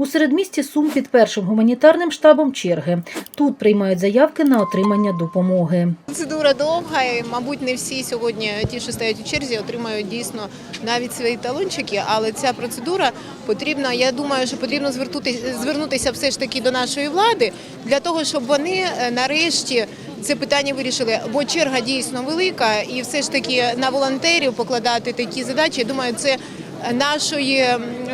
У середмісті Сум під першим гуманітарним штабом черги. Тут приймають заявки на отримання допомоги. Процедура довга, і, мабуть, не всі сьогодні, ті, що стоять у черзі, отримають дійсно навіть свої талончики. Але ця процедура потрібна. Я думаю, що потрібно звернутися, звернутися все ж таки до нашої влади для того, щоб вони е, нарешті. Це питання вирішили, бо черга дійсно велика, і все ж таки на волонтерів покладати такі задачі. Я думаю, це нашої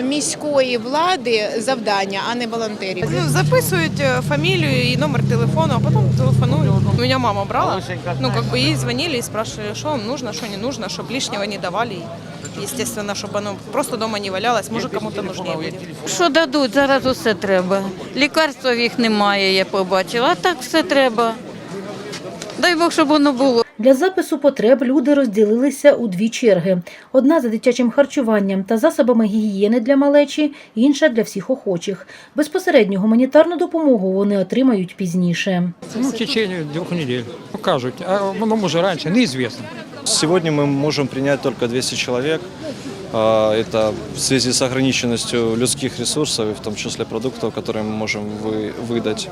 міської влади завдання, а не волонтерів. Ну, Записывают э, фамилию и номер телефона, а потом телефонуют. У меня мама брала, ну как бы ей звонили и спрашивали, что вам нужно, что не нужно, чтобы лишнего не давали. И, Естественно, чтобы оно просто дома не валялось, может кому-то нужнее будет. Що дадуть, зараз усе треба. Лікарства в їх немає, я побачила, а так все треба. Дай Бог, щоб воно було. Для запису потреб люди розділилися у дві черги: одна за дитячим харчуванням та засобами гігієни для малечі, інша для всіх охочих. Безпосередню гуманітарну допомогу вони отримають пізніше. Ну, в течение двух недель покажут. А воно може раніше, неізвісно. Сегодня мы можем принять только 200 человек. А, Это в связи с ограниченностью людских ресурсов, и в том числе продуктов, которые мы можем вы- выдать.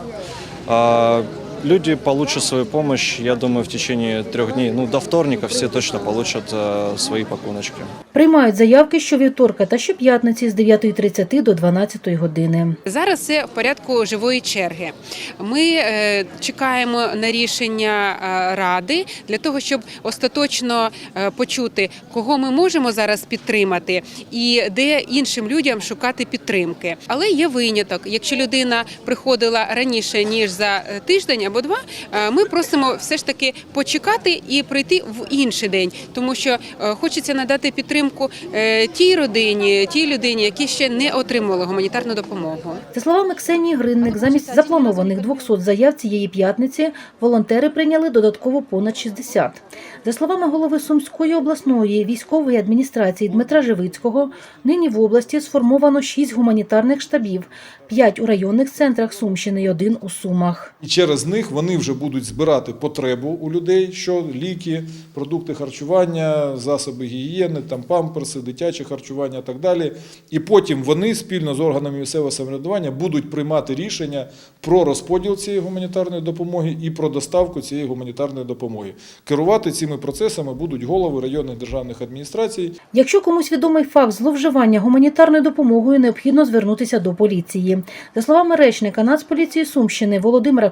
Люди получат свою помощь, я думаю, в течение трех дней. Ну, до вторника все точно получат э, свои пакуночки. Приймають заявки щовівторка та щоп'ятниці з 9.30 до 12 години. Зараз це в порядку живої черги. Ми е, чекаємо на рішення е, ради для того, щоб остаточно е, почути, кого ми можемо зараз підтримати, і де іншим людям шукати підтримки. Але є виняток. Якщо людина приходила раніше ніж за е, тиждень або два, е, ми просимо все ж таки почекати і прийти в інший день, тому що е, хочеться надати підтримку е, тій родині, тій людині, які ще не отримували гуманітарну допомогу. За словами Ксенії Гринник, замість запланованих 200 заяв цієї п'ятниці волонтери прийняли додатково понад 60. За словами голови Сумської обласної військової адміністрації Дмитра Живицького, нині в області сформовано 6 гуманітарних штабів, 5 у районних центрах Сумщини і один у Сумах. І через них вони вже будуть збирати потребу у людей, що ліки, продукти харчування, засоби гігієни, там памперси, дитяче харчування і так далі. І потім вони спільно з органами місцевого самоврядування будуть приймати рішення про розподіл цієї гуманітарної допомоги і про доставку цієї гуманітарної допомоги. Керувати цими процесами будуть голови районних державних адміністрацій. Якщо комусь відомий факт зловживання гуманітарною допомогою, необхідно звернутися до поліції. За словами речника Нацполіції Сумщини Володимира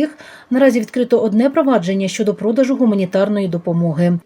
Крупицьких, наразі відкрито одне провадження щодо продажу гуманітарної допомоги.